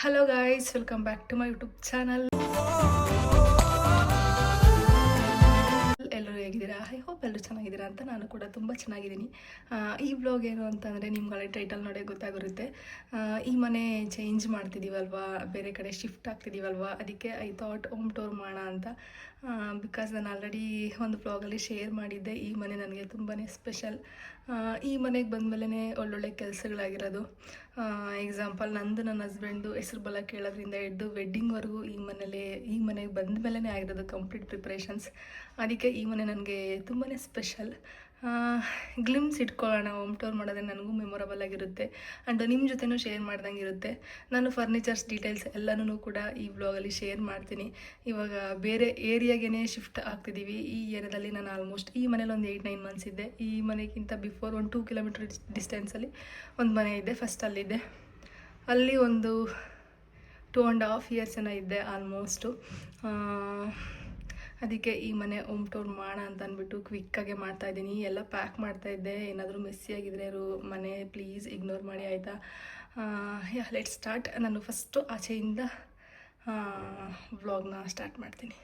Hello guys welcome back to my YouTube channel ಎಲ್ಲರೂ ಹೇಗಿದ್ದೀರಾ? I hope ಎಲ್ಲರೂ ಚೆನ್ನಾಗಿದ್ದೀರಾ ಅಂತ ನಾನು ಕೂಡ ತುಂಬ ಚೆನ್ನಾಗಿದ್ದೀನಿ. ಈ ಬ್ಲಾಗ್ ಏನು ಅಂತಂದರೆ ನಿಮ್ಗಳ ಟೈಟಲ್ ನೋಡೇ ಗೊತ್ತಾಗಿರುತ್ತೆ. ಈ ಮನೆ ಚೇಂಜ್ ಮಾಡ್ತಿದ್ದೀವಲ್ವಾ ಬೇರೆ ಕಡೆ ಶಿಫ್ಟ್ ಆಗ್ತಿದ್ದೀವಲ್ವಾ ಅದಕ್ಕೆ ಐ ಥಾಟ್ ಹೋಮ್ ಟೂರ್ ಮಾಡೋಣ ಅಂತ. ಬಿಕಾಸ್ ನಾನು ಆಲ್ರೆಡಿ ಒಂದು ಬ್ಲಾಗಲ್ಲಿ ಶೇರ್ ಮಾಡಿದ್ದೆ. ಈ ಮನೆ ನನಗೆ ತುಂಬಾ ಸ್ಪೆಷಲ್ ಈ ಮನೆಗೆ ಬಂದಮೇಲೆ ಒಳ್ಳೊಳ್ಳೆ ಕೆಲಸಗಳಾಗಿರೋದು. ಎಕ್ಸಾಂಪಲ್ ನಂದು ನನ್ನ ಹಸ್ಬೆಂಡು ಹೆಸರು ಬಲ ಕೇಳೋದ್ರಿಂದ ಹಿಡ್ದು ವೆಡ್ಡಿಂಗ್ವರೆಗೂ ಈ ಮನೇಲಿ, ಈ ಮನೆಗೆ ಬಂದ ಮೇಲೇ ಆಗಿರೋದು ಕಂಪ್ಲೀಟ್ ಪ್ರಿಪ್ರೇಷನ್ಸ್ ಅದಕ್ಕೆ ಈ ಮನೆ ನನಗೆ ತುಂಬಾ ಸ್ಪೆಷಲ್ ಗ್ಲಿಮ್ಸ್ ಇಟ್ಕೊಳ್ಳೋಣ ಹೋಮ್ ಟೂರ್ ಮಾಡೋದೇ ನನಗೂ ಮೆಮೊರಬಲ್ ಆಗಿರುತ್ತೆ. ಆ್ಯಂಡ್ ನಿಮ್ಮ ಜೊತೆನೂ ಶೇರ್ ಮಾಡ್ದಂಗೆ ಇರುತ್ತೆ. ನಾನು ಫರ್ನಿಚರ್ಸ್ ಡೀಟೇಲ್ಸ್ ಎಲ್ಲನೂ ಕೂಡ ಈ ಬ್ಲಾಗಲ್ಲಿ ಶೇರ್ ಮಾಡ್ತೀನಿ. ಇವಾಗ ಬೇರೆ ಏರಿಯಾಗೇ ಶಿಫ್ಟ್ ಆಗ್ತಿದ್ದೀವಿ ಈ ಏರಿಯಾದಲ್ಲಿ ನಾನು ಆಲ್ಮೋಸ್ಟ್ ಈ ಮನೇಲಿ ಒಂದು ಏಯ್ಟ್ ನೈನ್ ಮಂತ್ಸ್ ಇದ್ದೆ. ಈ ಮನೆಗಿಂತ ಬಿಫೋರ್ ಒಂದು ಟೂ ಕಿಲೋಮೀಟರ್ ಡಿಸ್ಟೆನ್ಸಲ್ಲಿ ಒಂದು ಮನೆ ಇದೆ ಫಸ್ಟ್ ಅಲ್ಲಿದ್ದೆ. ಅಲ್ಲಿ ಒಂದು ಟೂ ಆ್ಯಂಡ್ ಹಾಫ್ ಇಯರ್ಸ್ ಏನೋ ಇದ್ದೆ ಆಲ್ಮೋಸ್ಟು ಅದಕ್ಕೆ ಈ ಮನೆ ಹೋಮ್ ಟೂರ್ ಮಾಡೋಣ ಅಂತ ಅಂದ್ಬಿಟ್ಟು ಕ್ವಿಕ್ಕಾಗೆ ಮಾಡ್ತಾಯಿದ್ದೀನಿ ಎಲ್ಲ ಪ್ಯಾಕ್ ಮಾಡ್ತಾ ಇದ್ದೆ. ಏನಾದರೂ ಮೆಸ್ಸಿ ಆಗಿದ್ರೆ ಅವರು ಮನೆ ಪ್ಲೀಸ್ ಇಗ್ನೋರ್ ಮಾಡಿ, ಆಯಿತಾ? ಲೆಟ್ ಸ್ಟಾರ್ಟ್ ನಾನು ಫಸ್ಟು ಆಚೆಯಿಂದ ವ್ಲಾಗ್ನ ಸ್ಟಾರ್ಟ್ ಮಾಡ್ತೀನಿ.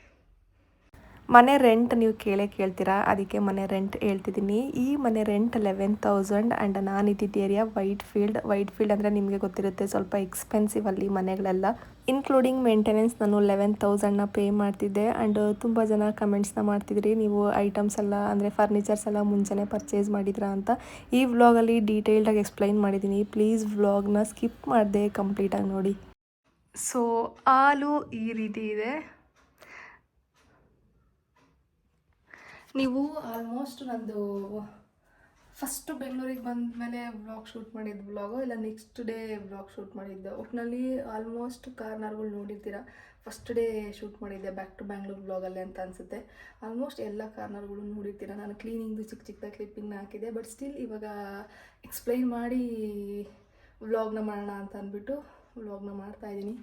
ಮನೆ ರೆಂಟ್ ನೀವು ಕೇಳೇ ಕೇಳ್ತೀರಾ? ಅದಕ್ಕೆ ಮನೆ ರೆಂಟ್ ಹೇಳ್ತಿದ್ದೀನಿ. ಈ ಮನೆ ರೆಂಟ್ ಲೆವೆನ್ ತೌಸಂಡ್ ಆ್ಯಂಡ್ ನಾನು ಇದ್ದಿದ್ದ area Whitefield Whitefield ಅಂದರೆ ನಿಮಗೆ ಗೊತ್ತಿರುತ್ತೆ ಸ್ವಲ್ಪ ಎಕ್ಸ್ಪೆನ್ಸಿವ್ ಅಲ್ಲಿ ಮನೆಗಳೆಲ್ಲ. ಇನ್ಕ್ಲೂಡಿಂಗ್ ಮೇಂಟೆನೆನ್ಸ್ ನಾನು ಲೆವೆನ್ ತೌಸಂಡ್ನ ಪೇ ಮಾಡ್ತಿದ್ದೆ. ಆ್ಯಂಡ್ ತುಂಬ ಜನ ಕಮೆಂಟ್ಸ್ನ ಮಾಡ್ತಿದ್ರಿ, ನೀವು ಐಟಮ್ಸ್ ಎಲ್ಲ ಅಂದರೆ ಫರ್ನಿಚರ್ಸ್ ಎಲ್ಲ ಮುಂಚೆನೇ ಪರ್ಚೇಸ್ ಮಾಡಿದ್ರಾ ಅಂತ. ಈ ವ್ಲಾಗಲ್ಲಿ ಡೀಟೇಲ್ಡಾಗಿ ಎಕ್ಸ್ಪ್ಲೈನ್ ಮಾಡಿದ್ದೀನಿ. ಪ್ಲೀಸ್ ವ್ಲಾಗ್ನ ಸ್ಕಿಪ್ ಮಾಡಿದೆ ಕಂಪ್ಲೀಟಾಗಿ ನೋಡಿ. ಸೊ ಹಾಲು ಈ ರೀತಿ ಇದೆ. ನೀವು? ಆಲ್ಮೋಸ್ಟ್ ನಂದು ಫಸ್ಟು ಬೆಂಗಳೂರಿಗೆ ಬಂದ ಮೇಲೆ ಬ್ಲಾಗ್ ಶೂಟ್ ಮಾಡಿದ್ದ ಬ್ಲಾಗು ಇಲ್ಲ ನೆಕ್ಸ್ಟ್ ಡೇ ಬ್ಲಾಗ್ ಶೂಟ್ ಮಾಡಿದ್ದೆ. ಒಟ್ಟಿನಲ್ಲಿ ಆಲ್ಮೋಸ್ಟ್ ಕಾರ್ನರ್ಗಳು ನೋಡಿರ್ತೀರ? ಫಸ್ಟ್ ಡೇ ಶೂಟ್ ಮಾಡಿದ್ದೆ ಬ್ಯಾಕ್ ಟು ಬ್ಯಾಂಗ್ಳೂರ್ ವ್ಲಾಗಲ್ಲಿ ಅಂತ ಅನಿಸುತ್ತೆ. ಆಲ್ಮೋಸ್ಟ್ ಎಲ್ಲ ಕಾರ್ನರ್ಗಳು ನೋಡಿರ್ತೀರ? ನಾನು ಕ್ಲೀನಿಂಗ್ದು ಚಿಕ್ಕ ಚಿಕ್ಕದಾಗಿ ಕ್ಲಿಪ್ಪಿಂಗ್ನ ಹಾಕಿದೆ ಬಟ್ ಸ್ಟಿಲ್ ಇವಾಗ ಎಕ್ಸ್ಪ್ಲೈನ್ ಮಾಡಿ ವ್ಲಾಗ್ನ ಮಾಡೋಣ ಅಂತ ಅಂದ್ಬಿಟ್ಟು ವ್ಲಾಗ್ನ ಮಾಡ್ತಾಯಿದ್ದೀನಿ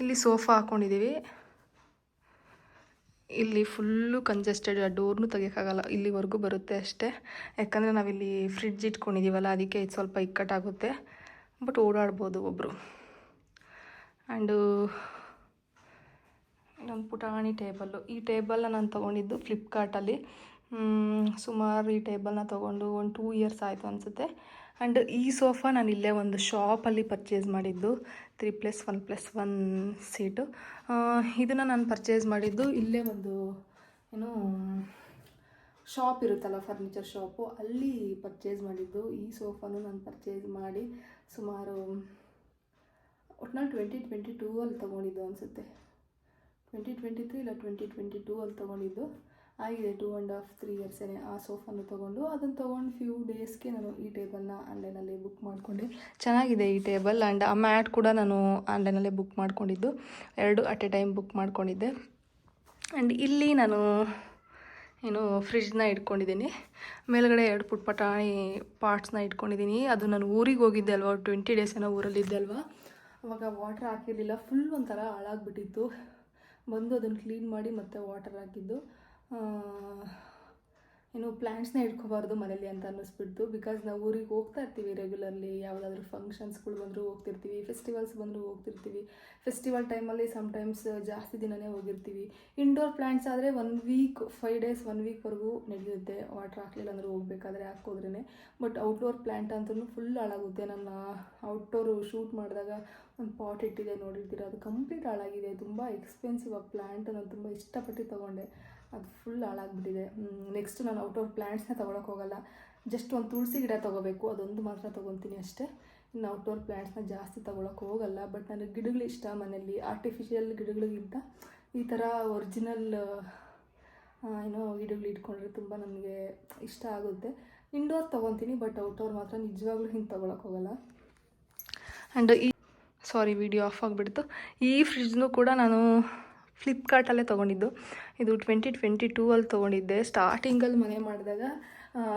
ಇಲ್ಲಿ ಸೋಫಾ ಹಾಕ್ಕೊಂಡಿದ್ದೀವಿ ಇಲ್ಲಿ ಫುಲ್ಲು ಕಂಜೆಸ್ಟೆಡ್ ಆ ಡೋರ್ನು ತೆಗಿಯೋಕ್ಕಾಗಲ್ಲ. ಇಲ್ಲಿವರೆಗೂ ಬರುತ್ತೆ ಅಷ್ಟೇ. ಯಾಕಂದರೆ ನಾವಿಲ್ಲಿ ಫ್ರಿಡ್ಜ್ ಇಟ್ಕೊಂಡಿದ್ದೀವಲ್ಲ ಅದಕ್ಕೆ ಇದು ಸ್ವಲ್ಪ ಇಕ್ಕಟ್ಟಾಗುತ್ತೆ. ಬಟ್ ಓಡಾಡ್ಬೋದು ಒಬ್ಬರು ಆ್ಯಂಡು ಇಲ್ಲೊಂದು ಪುಟಾಣಿ ಟೇಬಲ್ಲು ಈ ಟೇಬಲ್ನ ನಾನು ತೊಗೊಂಡಿದ್ದು ಫ್ಲಿಪ್ಕಾರ್ಟಲ್ಲಿ ಸುಮಾರು ಈ ಟೇಬಲ್ನ ತೊಗೊಂಡು ಒಂದು ಟೂ ಇಯರ್ಸ್ ಆಯಿತು ಅನಿಸುತ್ತೆ. ಆ್ಯಂಡ್ ಈ ಸೋಫಾ ನಾನು ಇಲ್ಲೇ ಒಂದು ಶಾಪಲ್ಲಿ ಪರ್ಚೇಸ್ ಮಾಡಿದ್ದು. Three plus one plus one seat ಇದನ್ನು ನಾನು ಪರ್ಚೇಸ್ ಮಾಡಿದ್ದು ಇಲ್ಲೇ ಒಂದು, ಏನು ಶಾಪ್ ಇರುತ್ತಲ್ಲ ಫರ್ನಿಚರ್ ಶಾಪು ಅಲ್ಲಿ ಪರ್ಚೇಸ್ ಮಾಡಿದ್ದು. ಈ ಸೋಫಾನು ನಾನು ಪರ್ಚೇಸ್ ಮಾಡಿ ಸುಮಾರು ಒಟ್ನಲ್ಲಿ ಟ್ವೆಂಟಿ ಟ್ವೆಂಟಿ ಟೂ ಅಲ್ಲಿ ತೊಗೊಂಡಿದ್ದು ಅನಿಸುತ್ತೆ. ಟ್ವೆಂಟಿ ಟ್ವೆಂಟಿ ತ್ರೀ ಇಲ್ಲ ಟ್ವೆಂಟಿ ಟ್ವೆಂಟಿ ಟೂ ಅಲ್ಲಿ ತೊಗೊಂಡಿದ್ದು. ಆಗಿದೆ ಟೂ ಆ್ಯಂಡ್ ಹಾಫ್ ತ್ರೀ ಇಯರ್ಸೇ ಆ ಸೋಫಾನು ತೊಗೊಂಡು ಅದನ್ನು ತೊಗೊಂಡು ಫ್ಯೂ ಡೇಸ್ಗೆ ನಾನು ಈ ಟೇಬಲ್ನ ಆನ್ಲೈನಲ್ಲಿ ಬುಕ್ ಮಾಡಿಕೊಂಡೆ. ಚೆನ್ನಾಗಿದೆ ಈ ಟೇಬಲ್ ಆ್ಯಂಡ್ ಆ ಮ್ಯಾಟ್ ಕೂಡ ನಾನು ಆನ್ಲೈನಲ್ಲೇ ಬುಕ್ ಮಾಡಿಕೊಂಡಿದ್ದು. ಎರಡು ಅಟ್ ಎ ಟೈಮ್ ಬುಕ್ ಮಾಡ್ಕೊಂಡಿದ್ದೆ. ಆ್ಯಂಡ್ ಇಲ್ಲಿ ನಾನು ಏನು ಫ್ರಿಜ್ನ ಇಟ್ಕೊಂಡಿದ್ದೀನಿ. ಮೇಲ್ಗಡೆ ಎರಡು ಪುಟ್ ಪಟಾಣಿ ಪಾರ್ಟ್ಸ್ನ ಇಟ್ಕೊಂಡಿದ್ದೀನಿ. ಅದು ನಾನು ಊರಿಗೆ ಹೋಗಿದ್ದೆ ಅಲ್ವಾ ಟ್ವೆಂಟಿ ಡೇಸ್ ಏನೋ ಊರಲ್ಲಿದ್ದೆ ಅಲ್ವಾ. ಅವಾಗ ವಾಟ್ರ್ ಹಾಕಿರಲಿಲ್ಲ ಫುಲ್ ಒಂಥರ ಹಾಳಾಗ್ಬಿಟ್ಟಿತ್ತು. ಬಂದು ಅದನ್ನು ಕ್ಲೀನ್ ಮಾಡಿ ಮತ್ತೆ ವಾಟರ್ ಹಾಕಿದ್ದು. ಏನು ಪ್ಲ್ಯಾಂಟ್ಸ್ನ ಇಟ್ಕೋಬಾರ್ದು ಮನೇಲಿ ಅಂತ ಅನ್ನಿಸ್ಬಿಡ್ತು. ಬಿಕಾಸ್ ನಾವು ಊರಿಗೆ ಹೋಗ್ತಾ ಇರ್ತೀವಿ ರೆಗ್ಯುಲರ್ಲಿ ಯಾವುದಾದ್ರೂ ಫಂಕ್ಷನ್ಸ್ಗಳು ಬಂದರೂ ಹೋಗ್ತಿರ್ತೀವಿ ಫೆಸ್ಟಿವಲ್ಸ್ ಬಂದರೂ ಹೋಗ್ತಿರ್ತೀವಿ. ಫೆಸ್ಟಿವಲ್ ಟೈಮಲ್ಲಿ ಸಮ್ಟೈಮ್ಸ್ ಜಾಸ್ತಿ ದಿನನೇ ಹೋಗಿರ್ತೀವಿ. ಇಂಡೋರ್ ಪ್ಲ್ಯಾಂಟ್ಸ್ ಆದರೆ one week five days one ವೀಕ್ವರೆಗೂ ನಡೆಯುತ್ತೆ ವಾಟ್ರ್ ಹಾಕಲಿಲ್ಲ ಅಂದರೆ ಹೋಗ್ಬೇಕಾದ್ರೆ ಹಾಕೋದ್ರೇ ಬಟ್ ಔಟ್ಡೋರ್ ಪ್ಲ್ಯಾಂಟ್ ಅಂತೂ ಫುಲ್ ಹಾಳಾಗುತ್ತೆ. ನನ್ನ ಔಟ್ಡೋರ್ ಶೂಟ್ ಮಾಡಿದಾಗ ಒಂದು ಪಾಟ್ ಇಟ್ಟಿದೆ ನೋಡಿರ್ತೀರ? ಅದು ಕಂಪ್ಲೀಟ್ ಹಾಳಾಗಿದೆ. ತುಂಬ ಎಕ್ಸ್ಪೆನ್ಸಿವ್ ಆ ಪ್ಲ್ಯಾಂಟ್ ನಾನು ತುಂಬ ಇಷ್ಟಪಟ್ಟು ತೊಗೊಂಡೆ. ಅದು ಫುಲ್ ಹಾಳಾಗ್ಬಿಟ್ಟಿದೆ. ನೆಕ್ಸ್ಟ್ ನಾನು ಔಟ್ಡೋರ್ ಪ್ಲ್ಯಾಂಟ್ಸ್ನ ತೊಗೊಳಕ್ಕೆ ಹೋಗಲ್ಲ. ಜಸ್ಟ್ ಒಂದು ತುಳಸಿ ಗಿಡ ತೊಗೋಬೇಕು, ಅದೊಂದು ಮಾತ್ರ ತೊಗೊತೀನಿ ಅಷ್ಟೇ. ಇನ್ನು ಔಟ್ಡೋರ್ ಪ್ಲ್ಯಾಂಟ್ಸ್ನ ಜಾಸ್ತಿ ತೊಗೊಳಕ್ಕೆ ಹೋಗಲ್ಲ ಬಟ್ ನನಗೆ ಗಿಡಗಳು ಇಷ್ಟ ಮನೆಯಲ್ಲಿ. ಆರ್ಟಿಫಿಷಿಯಲ್ ಗಿಡಗಳಿಗಿಂತ ಈ ಥರ ಒರಿಜಿನಲ್ ಏನೋ ಗಿಡಗಳು ಇಟ್ಕೊಂಡ್ರೆ ತುಂಬ ನನಗೆ ಇಷ್ಟ ಆಗುತ್ತೆ. ಇಂಡೋರ್ ತೊಗೊತೀನಿ ಬಟ್ ಔಟ್ಡೋರ್ ಮಾತ್ರ ನಿಜವಾಗ್ಲೂ ಹಿಂಗೆ ತೊಗೊಳಕ್ಕೆ ಹೋಗಲ್ಲ. ಆ್ಯಂಡ್ ಈ ಸಾರಿ ವಿಡಿಯೋ ಆಫ್ ಆಗಿಬಿಡ್ತು. ಈ ಫ್ರಿಜ್ನು ಕೂಡ ನಾನು ಫ್ಲಿಪ್ಕಾರ್ಟಲ್ಲೇ ತೊಗೊಂಡಿದ್ದು. ಇದು ಟ್ವೆಂಟಿ ಟ್ವೆಂಟಿ ಟೂ ಅಲ್ಲಿ ತೊಗೊಂಡಿದ್ದೆ. ಸ್ಟಾರ್ಟಿಂಗಲ್ಲಿ ಮನೆ ಮಾಡಿದಾಗ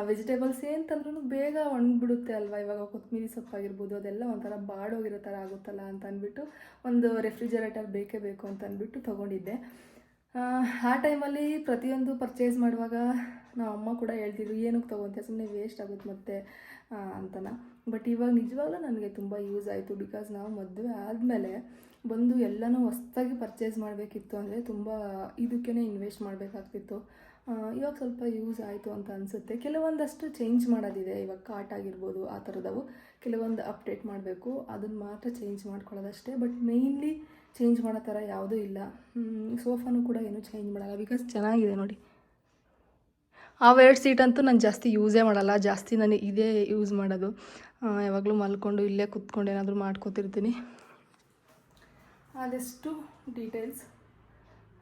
ವೆಜಿಟೇಬಲ್ಸ್ ಏನು ತಂದ್ರೂ ಬೇಗ ಒಣಗಿಬಿಡುತ್ತೆ ಅಲ್ವಾ? ಇವಾಗ ಕೊತ್ತಂಬರಿ ಸೊಪ್ಪಾಗಿರ್ಬೋದು, ಅದೆಲ್ಲ ಒಂಥರ ಬಾಡೋಗಿರೋ ಥರ ಆಗುತ್ತಲ್ಲ ಅಂತ ಅಂದ್ಬಿಟ್ಟು ಒಂದು ರೆಫ್ರಿಜರೇಟರ್ ಬೇಕೇ ಬೇಕು ಅಂತ ಅಂದ್ಬಿಟ್ಟು ತೊಗೊಂಡಿದ್ದೆ. ಆ ಟೈಮಲ್ಲಿ ಪ್ರತಿಯೊಂದು ಪರ್ಚೇಸ್ ಮಾಡುವಾಗ ನಮ್ಮ ಅಮ್ಮ ಕೂಡ ಹೇಳ್ತಿದ್ರು, ಏನಕ್ಕೆ ತೊಗೊತೀಯ? ಸುಮ್ಮನೆ ವೇಸ್ಟ್ ಆಗುತ್ತೆ ಮತ್ತೆ ಅಂತನ. ಬಟ್ ಇವಾಗ ನಿಜವಾಗ್ಲೂ ನನಗೆ ತುಂಬ ಯೂಸ್ ಆಯಿತು ಬಿಕಾಸ್ ನಾವು ಮದುವೆ ಆದಮೇಲೆ ಬಂದು ಎಲ್ಲನೂ ಹೊಸ್ದಾಗಿ ಪರ್ಚೇಸ್ ಮಾಡಬೇಕಿತ್ತು ಅಂದರೆ ತುಂಬ ಇದಕ್ಕೇ ಇನ್ವೆಸ್ಟ್ ಮಾಡಬೇಕಾಗ್ತಿತ್ತು. ಇವಾಗ ಸ್ವಲ್ಪ ಯೂಸ್ ಆಯಿತು ಅಂತ ಅನಿಸುತ್ತೆ. ಕೆಲವೊಂದಷ್ಟು ಚೇಂಜ್ ಮಾಡೋದಿದೆ. ಇವಾಗ ಕಾಟ್ ಆಗಿರ್ಬೋದು, ಆ ಥರದವು ಕೆಲವೊಂದು ಅಪ್ಡೇಟ್ ಮಾಡಬೇಕು ಅದನ್ನು ಮಾತ್ರ ಚೇಂಜ್ ಮಾಡ್ಕೊಳ್ಳೋದಷ್ಟೇ. ಬಟ್ ಮೇಯ್ನ್ಲಿ ಚೇಂಜ್ ಮಾಡೋ ಥರ ಯಾವುದೂ ಇಲ್ಲ. ಸೋಫಾನು ಕೂಡ ಏನೂ ಚೇಂಜ್ ಮಾಡಲ್ಲ. ಬಿಕಾಸ್ ಚೆನ್ನಾಗಿದೆ ನೋಡಿ. ಅವೆರಡು ಸೀಟ್ ಅಂತೂ ನಾನು ಜಾಸ್ತಿ ಯೂಸೇ ಮಾಡಲ್ಲ, ಜಾಸ್ತಿ ನಾನು ಇದೇ ಯೂಸ್ ಮಾಡೋದು. ಯಾವಾಗಲೂ ಮಲ್ಕೊಂಡು ಇಲ್ಲೇ ಕುತ್ಕೊಂಡು ಏನಾದರೂ ಮಾಡ್ಕೋತಿರ್ತೀನಿ. ಅದೆಷ್ಟು ಡೀಟೇಲ್ಸ್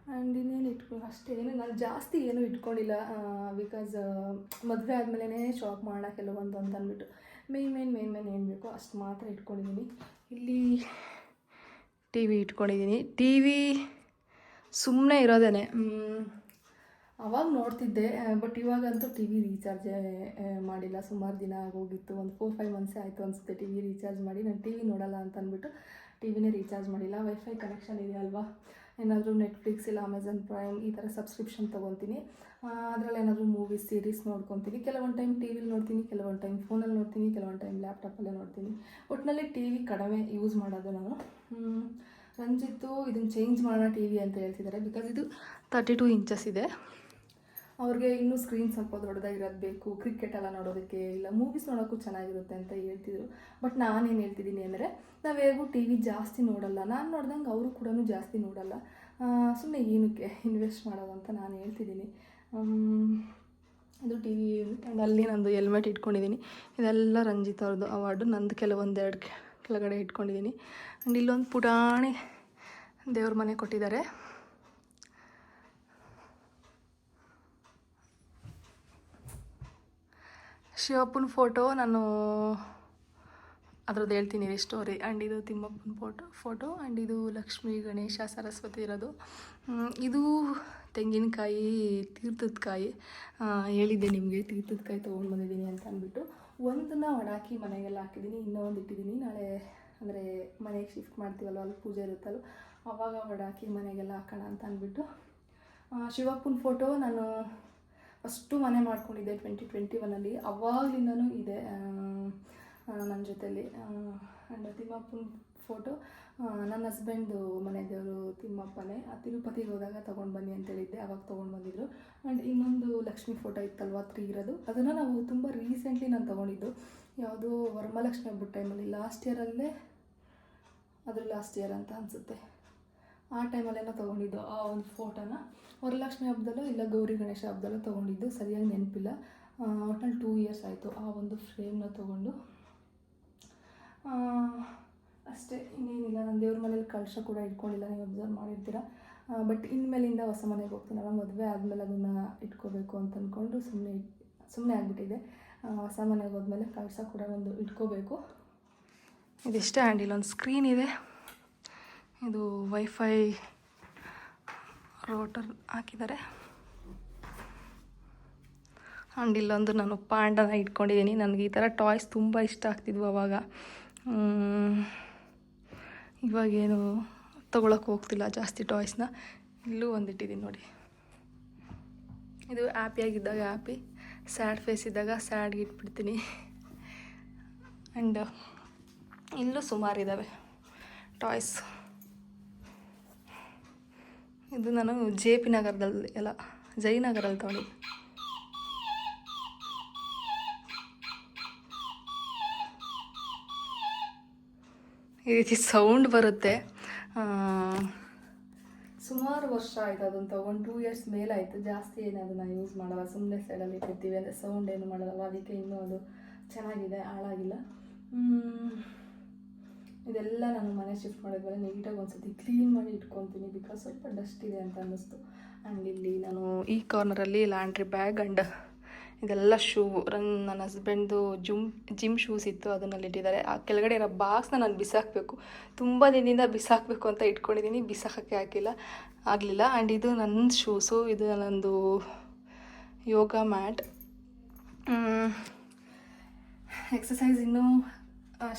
ಆ್ಯಂಡ್ ಇನ್ನೇನು ಅಷ್ಟೇ ಅಷ್ಟೇನು ನಾನು ಜಾಸ್ತಿ ಏನೂ ಇಟ್ಕೊಂಡಿಲ್ಲ ಬಿಕಾಸ್ ಮದುವೆ ಆದಮೇಲೆ ಶಾಪ್ ಮಾಡೋಣ ಕೆಲವೊಂದು ಅಂತ ಅಂದ್ಬಿಟ್ಟು ಮೇನ್ ಮೇನ್ ಮೇನ್ ಮೇನ್ ಏನು ಬೇಕೋ ಅಷ್ಟು ಮಾತ್ರ ಇಟ್ಕೊಂಡಿದ್ದೀನಿ ಇಲ್ಲಿ ಟಿ ವಿ ಇಟ್ಕೊಂಡಿದ್ದೀನಿ ಟಿ ವಿ ಸುಮ್ಮನೆ ಇರೋದೇನೆ. ಅವಾಗ ನೋಡ್ತಿದ್ದೆ ಬಟ್ ಇವಾಗಂತೂ ಟಿ ವಿ ರೀಚಾರ್ಜೇ ಮಾಡಿಲ್ಲ. ಸುಮಾರು ದಿನ ಆಗೋಗಿತ್ತು. ಒಂದು ಫೋರ್ ಫೈವ್ ಮಂತ್ಸೇ ಆಯಿತು ಅನಿಸುತ್ತೆ ಟಿ ವಿ ರೀಚಾರ್ಜ್ ಮಾಡಿ. ನಾನು ಟಿ ವಿ ನೋಡಲ್ಲ ಅಂತ ಅಂದ್ಬಿಟ್ಟು ಟಿ ವಿನೇ ರೀಚಾರ್ಜ್ ಮಾಡಿಲ್ಲ. ವೈಫೈ ಕನೆಕ್ಷನ್ ಇದೆ ಅಲ್ವಾ? ಏನಾದರೂ ನೆಟ್ಫ್ಲಿಕ್ಸ್ ಇಲ್ಲ ಅಮೆಝಾನ್ ಪ್ರೈಮ್ ಈ ಥರ ಸಬ್ಸ್ಕ್ರಿಪ್ಷನ್ ತೊಗೊತೀನಿ. ಅದರಲ್ಲಿ ಏನಾದರೂ ಮೂವೀಸ್ ಸೀರೀಸ್ ನೋಡ್ಕೊತೀನಿ. ಕೆಲವೊಂದು ಟೈಮ್ ಟಿ ವಿಲಿ ನೋಡ್ತೀನಿ, ಕೆಲವೊಂದು ಟೈಮ್ ಫೋನಲ್ಲಿ ನೋಡ್ತೀನಿ, ಕೆಲವೊಂದು ಟೈಮ್ ಲ್ಯಾಪ್ಟಾಪಲ್ಲೇ ನೋಡ್ತೀನಿ. ಒಟ್ಟಿನಲ್ಲಿ ಟಿ ವಿ ಕಡಿಮೆ ಯೂಸ್ ಮಾಡೋದು ನಾನು. ರಂಜಿತ್ತು ಇದನ್ನು ಚೇಂಜ್ ಮಾಡೋಣ ಟಿ ವಿ ಅಂತ ಹೇಳ್ತಿದ್ದಾರೆ ಬಿಕಾಸ್ ಇದು ತರ್ಟಿ ಟೂ ಇಂಚಸ್ ಇದೆ. ಅವ್ರಿಗೆ ಇನ್ನೂ ಸ್ಕ್ರೀನ್ ಸ್ವಲ್ಪ ದೊಡ್ಡದಾಗಿರೋದು ಬೇಕು ಕ್ರಿಕೆಟ್ ಎಲ್ಲ ನೋಡೋದಕ್ಕೆ ಇಲ್ಲ ಮೂವೀಸ್ ನೋಡೋಕ್ಕೂ ಚೆನ್ನಾಗಿರುತ್ತೆ ಅಂತ ಹೇಳ್ತಿದ್ರು. ಬಟ್ ನಾನೇನು ಹೇಳ್ತಿದ್ದೀನಿ ಅಂದರೆ ನಾವು ಹೇಗೂ ಟಿ ವಿ ಜಾಸ್ತಿ ನೋಡಲ್ಲ. ನಾನು ನೋಡ್ದಂಗೆ ಅವರು ಕೂಡ ಜಾಸ್ತಿ ನೋಡಲ್ಲ. ಸುಮ್ಮನೆ ಏನಕ್ಕೆ ಇನ್ವೆಸ್ಟ್ ಮಾಡೋದು ಅಂತ ನಾನು ಹೇಳ್ತಿದ್ದೀನಿ. ಅದು ಟಿ ವಿ ಅಲ್ಲಿ ನಂದು ಹೆಲ್ಮೆಟ್ ಇಟ್ಕೊಂಡಿದ್ದೀನಿ. ಇದೆಲ್ಲ ರಂಜಿತ್ ಅವ್ರದ್ದು ಅವಾರ್ಡು ನಂದು ಕೆಲವೊಂದೆರಡು ಕೆಳಗಡೆ ಇಟ್ಕೊಂಡಿದ್ದೀನಿ. ಆ್ಯಂಡ್ ಇಲ್ಲೊಂದು ಪುಟಾಣಿ ದೇವ್ರ ಮನೆ ಕೊಟ್ಟಿದ್ದಾರೆ. ಶಿವಪ್ಪನ ಫೋಟೋ ನಾನು ಅದ್ರದ್ದು ಹೇಳ್ತೀನಿ ರೀ ಸ್ಟೋರಿ ಆ್ಯಂಡ್ ಇದು ತಿಮ್ಮಪ್ಪನ ಫೋಟೋ ಫೋಟೋ ಆ್ಯಂಡ್ ಇದು ಲಕ್ಷ್ಮೀ, ಗಣೇಶ, ಸರಸ್ವತಿ ಇರೋದು. ಇದು ತೆಂಗಿನಕಾಯಿ, ತೀರ್ಥದ ಕಾಯಿ. ಹೇಳಿದ್ದೆ ನಿಮಗೆ, ತೀರ್ಥದ ಕಾಯಿ ತೊಗೊಂಡು ಬಂದಿದ್ದೀನಿ ಅಂತ ಅಂದ್ಬಿಟ್ಟು. ಒಂದನ್ನ ಒಣಾಕಿ ಮನೆಗೆಲ್ಲ ಹಾಕಿದ್ದೀನಿ ಇನ್ನೂ ಒಂದು ಇಟ್ಟಿದ್ದೀನಿ. ನಾಳೆ ಅಂದರೆ ಮನೆಗೆ ಶಿಫ್ಟ್ ಮಾಡ್ತೀವಲ್ವ, ಅಲ್ಲಿ ಪೂಜೆ ಇರುತ್ತಲ್ಲ ಅವಾಗ ಒಡಾಕಿ ಮನೆಗೆಲ್ಲ ಹಾಕೋಣ ಅಂತ ಅಂದ್ಬಿಟ್ಟು. ಶಿವಪ್ಪನ ಫೋಟೋ ನಾನು ಫಸ್ಟು ಮನೆ ಮಾಡ್ಕೊಂಡಿದ್ದೆ ಟ್ವೆಂಟಿ ಟ್ವೆಂಟಿ ಒನಲ್ಲಿ ಅವಾಗಲಿಂದನೂ ಇದೆ ನನ್ನ ಜೊತೆಯಲ್ಲಿ ಆ್ಯಂಡ್ ತಿಮ್ಮಪ್ಪನ ಫೋಟೋ ನನ್ನ ಹಸ್ಬೆಂಡು ಮನೆ ದೇವರು ತಿಮ್ಮಪ್ಪನೇ. ಆ, ತಿರುಪತಿಗೆ ಹೋದಾಗ ತೊಗೊಂಡು ಬನ್ನಿ ಅಂತ ಹೇಳಿದ್ದೆ, ಅವಾಗ ತೊಗೊಂಡು ಬಂದಿದ್ದರು ಆ್ಯಂಡ್ ಇನ್ನೊಂದು ಲಕ್ಷ್ಮಿ ಫೋಟೋ ಇತ್ತಲ್ವ, ತ್ರೀ ಇರೋದು. ಅದನ್ನು ನಾವು ತುಂಬ ರೀಸೆಂಟ್ಲಿ ನಾನು ತೊಗೊಂಡಿದ್ದು. ಯಾವುದೋ ವರಮಹಾಲಕ್ಷ್ಮಿ ಹಬ್ಬದ ಟೈಮಲ್ಲಿ ಲಾಸ್ಟ್ ಇಯರಲ್ಲೇ ಅದ್ರ ಲಾಸ್ಟ್ ಇಯರ್ ಅಂತ ಅನಿಸುತ್ತೆ. ಆ ಟೈಮಲ್ಲೆಲ್ಲ ತೊಗೊಂಡಿದ್ದು ಆ ಒಂದು ಫೋಟೋನ ವರಲಕ್ಷ್ಮಿ ಹಬ್ಬದಲ್ಲೋ ಇಲ್ಲ ಗೌರಿ ಗಣೇಶ ಹಬ್ಬದಲ್ಲೋ ತೊಗೊಂಡಿದ್ದು ಸರಿಯಾಗಿ ನೆನಪಿಲ್ಲ. ಒಟ್ನಲ್ಲಿ ಟೂ ಇಯರ್ಸ್ ಆಯಿತು ಆ ಒಂದು ಫ್ರೇಮ್ನ ತೊಗೊಂಡು. ಅಷ್ಟೇ, ಇನ್ನೇನಿಲ್ಲ. ನಾನು ದೇವ್ರ ಮನೇಲಿ ಕಳಶ ಕೂಡ ಇಟ್ಕೊಂಡಿಲ್ಲ. ನೀವು ಅಬ್ಸರ್ವ್ ಮಾಡಿರ್ತೀರ. ಬಟ್ ಇನ್ಮೇಲಿಂದ ಹೊಸ ಮನೆಗೆ ಹೋಗ್ತೀನಲ್ಲ ಮದುವೆ ಆದಮೇಲೆ ಅದನ್ನು ಇಟ್ಕೋಬೇಕು ಅಂತ ಅಂದ್ಕೊಂಡು ಸುಮ್ಮನೆ ಸುಮ್ಮನೆ ಆಗಿಬಿಟ್ಟಿದೆ. ಹೊಸ ಮನೆಗೆ ಹೋದ್ಮೇಲೆ ಕಳಶ ಕೂಡ ಒಂದು ಇಟ್ಕೋಬೇಕು. ಇದಿಷ್ಟೇ ಆ್ಯಂಡ್ ಇಲ್ಲೊಂದು ಸ್ಕ್ರೀನ್ ಇದೆ. ಇದು ವೈಫೈ ರೋಟರ್ ಹಾಕಿದ್ದಾರೆ. ಆ್ಯಂಡ್ ಇಲ್ಲೊಂದು ನಾನು ಪಾಂಡನ ಇಟ್ಕೊಂಡಿದ್ದೀನಿ. ನನಗೆ ಈ ಥರ ಟಾಯ್ಸ್ ತುಂಬ ಇಷ್ಟ ಆಗ್ತಿದ್ವು ಅವಾಗ. ಇವಾಗೇನು ತೊಗೊಳಕ್ಕೆ ಹೋಗ್ತಿಲ್ಲ ಜಾಸ್ತಿ ಟಾಯ್ಸ್ನ. ಇಲ್ಲೂ ಒಂದಿಟ್ಟಿದ್ದೀನಿ ನೋಡಿ. ಇದು ಹ್ಯಾಪಿಯಾಗಿದ್ದಾಗ ಹ್ಯಾಪಿ ಸ್ಯಾಡ್ ಫೇಸ್ ಇದ್ದಾಗ ಸ್ಯಾಡ್ಗೆ ಇಟ್ಬಿಡ್ತೀನಿ. ಆ್ಯಂಡ್ ಇಲ್ಲೂ ಸುಮಾರು ಇದ್ದಾವೆ ಟಾಯ್ಸ್. ಇದು ನಾನು ಜೆ ಪಿ ನಗರದಲ್ಲಿ ಎಲ್ಲ ಜಯನಗರಲ್ಲಿ ತಗೊಂಡಿದ್ದೆ. ಈ ರೀತಿ ಸೌಂಡ್ ಬರುತ್ತೆ. ಸುಮಾರು ವರ್ಷ ಆಯಿತು ಅದನ್ನು ತೊಗೊಂಡು ಟೂ ಇಯರ್ಸ್ ಮೇಲಾಯಿತು ಜಾಸ್ತಿ ಏನು ಅದನ್ನು ಯೂಸ್ ಮಾಡಲ್ಲ. ಸುಮ್ಮನೆ ಸೈಡಲ್ಲಿ ಇಟ್ಟಿರ್ತೀವಿ. ಅಂದರೆ ಸೌಂಡ್ ಏನು ಮಾಡಲ್ಲ. ಅದಕ್ಕೆ ಇನ್ನೂ ಅದು ಚೆನ್ನಾಗಿದೆ, ಹಾಳಾಗಿಲ್ಲ. ಇದೆಲ್ಲ ನಾನು ಮನೆ ಶಿಫ್ಟ್ ಮಾಡಿದ್ಮೇಲೆ ನೀಟಾಗಿ ಒಂದ್ಸತಿ ಕ್ಲೀನ್ ಮಾಡಿ ಇಟ್ಕೊತೀನಿ ಬಿಕಾಸ್ ಸ್ವಲ್ಪ ಡಸ್ಟ್ ಇದೆ ಅಂತ ಅನ್ನಿಸ್ತು. ಆ್ಯಂಡ್ ಇಲ್ಲಿ ನಾನು ಈ ಕಾರ್ನರಲ್ಲಿ ಲ್ಯಾಂಡ್ರಿ ಬ್ಯಾಗ್ ಆ್ಯಂಡ್ ಇದೆಲ್ಲ ಶೂ ರನ್ ನನ್ನ ಹಸ್ಬೆಂಡ್ದು ಜುಮ್ ಜಿಮ್ ಶೂಸ್ ಇತ್ತು, ಅದನ್ನಲ್ಲಿ ಇಟ್ಟಿದ್ದಾರೆ. ಆ ಕೆಳಗಡೆ ಇರೋ ಬಾಕ್ಸ್ನ ನಾನು ಬಿಸಾಕಬೇಕು. ತುಂಬ ದಿನದಿಂದ ಬಿಸಾಕಬೇಕು ಅಂತ ಇಟ್ಕೊಂಡಿದ್ದೀನಿ. ಬಿಸಾಕೋಕ್ಕೆ ಹಾಕಿಲ್ಲ, ಆಗಲಿಲ್ಲ. ಆ್ಯಂಡ್ ಇದು ನನ್ನ ಶೂಸು ಇದು ನನ್ನದು ಯೋಗ ಮ್ಯಾಟ್ ಎಕ್ಸಸೈಸ್ ಇನ್ನೂ